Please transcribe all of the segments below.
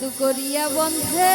জাদু করিয়া বন্ধে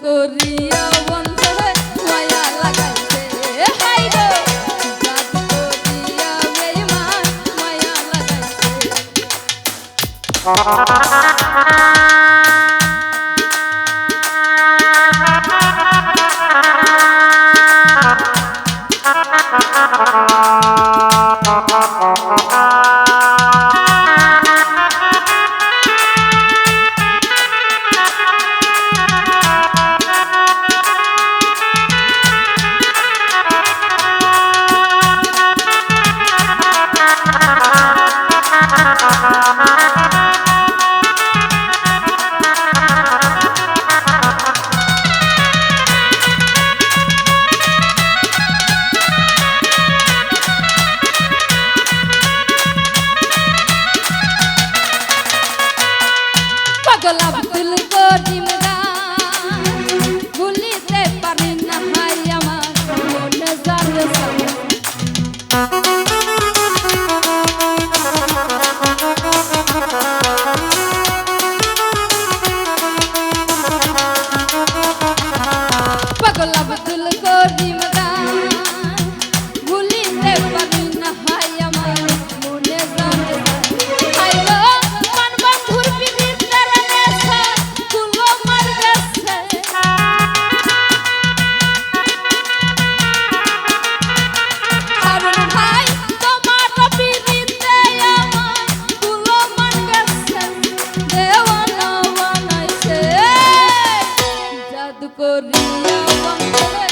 করিয়া বন্ধ মায়া লাগাইছে। হাই গো! জাত করিয়া বেইমান মায়া লাগাইছে। করিয়া